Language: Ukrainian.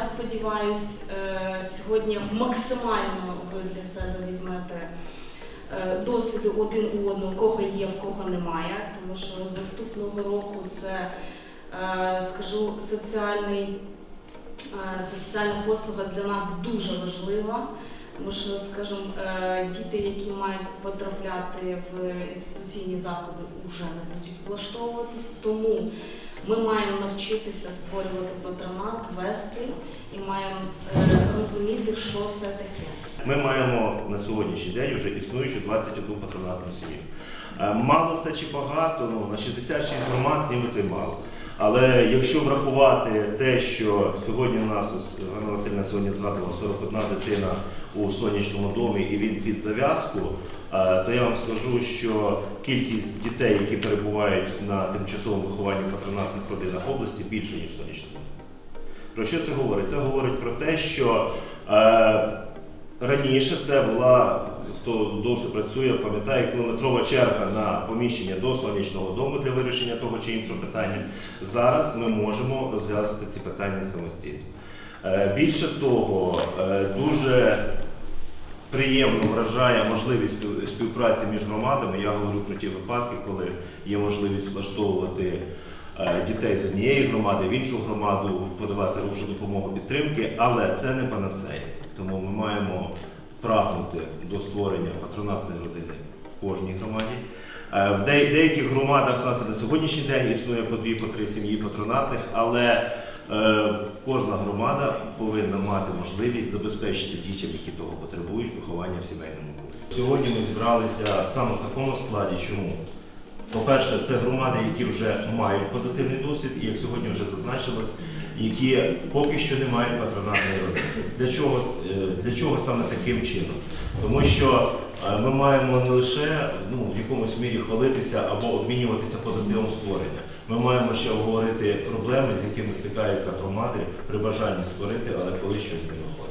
сподіваюсь, е, сьогодні максимально ви для себе візьмете е, досвіди один у одного, кого є, в кого немає. Тому що з наступного року це, е, скажу, соціальний, це соціальна послуга для нас дуже важлива. Тому що, скажімо, діти, які мають потрапляти в інституційні заклади, вже не будуть влаштовуватись. Тому ми маємо навчитися створювати патронат, вести і маємо е, розуміти, що це таке. Ми маємо на сьогоднішній день вже існуючу 21 патронатну сім'ю. Е, Мало це чи багато, ну на 66 громад нібито мало. Але якщо врахувати те, що сьогодні у нас Ганна Васильівна сьогодні згадувала 41 дитина у сонячному домі і він під зав'язку, е, то я вам скажу, що кількість дітей, які перебувають на тимчасовому вихованні в патронатних родинах області, більше ніж сонячному. Про що це говорить? Це говорить про те, що е, раніше це була, хто довше працює, пам'ятає, кілометрова черга на поміщення до сонячного дому для вирішення того чи іншого питання. Зараз ми можемо розв'язати ці питання самостійно. Е, більше того, е, дуже приємно вражає можливість співпраці між громадами. Я говорю про ті випадки, коли є можливість влаштовувати дітей з однієї громади в іншу громаду, подавати руку допомогу підтримки, але це не панацея. Тому ми маємо прагнути до створення патронатної родини в кожній громаді. Е, В деяких громадах нас і на сьогоднішній день існує по дві, по три сім'ї патронатних, але е, кожна громада повинна мати можливість забезпечити дітям, які того потребують, виховання в сімейному. Сьогодні ми зібралися саме в такому складі. Чому? По-перше, це громади, які вже мають позитивний досвід, і як сьогодні вже зазначилось, які поки що не мають патронатної родини. Для чого, е, для чого саме таким чином? Тому що е, ми маємо не лише ну, в якомусь мірі хвалитися або обмінюватися позитивом створення. Ми маємо ще обговорити проблеми, з якими стикаються громади при бажанні створити, але коли щось не виходить.